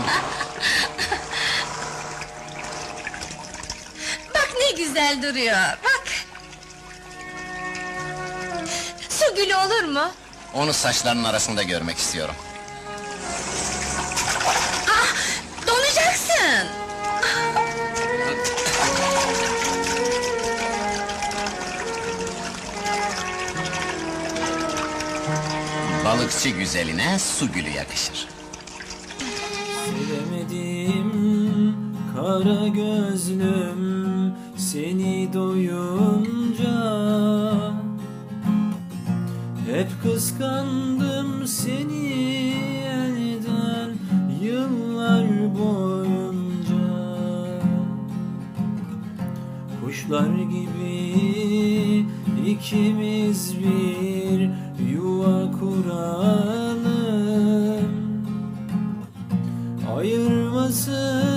musunuz? Bak ne güzel duruyor, bak! Su gülü olur mu? Onu saçlarının arasında görmek istiyorum. Ah, donacaksın! Balıkçı güzeline su gülü yakışır. Sevemedim kara gözlüm seni doyunca. Hep kıskandım seni elden yıllar boyunca. Kuşlar gibi ikimiz bir yuva 草原日落时。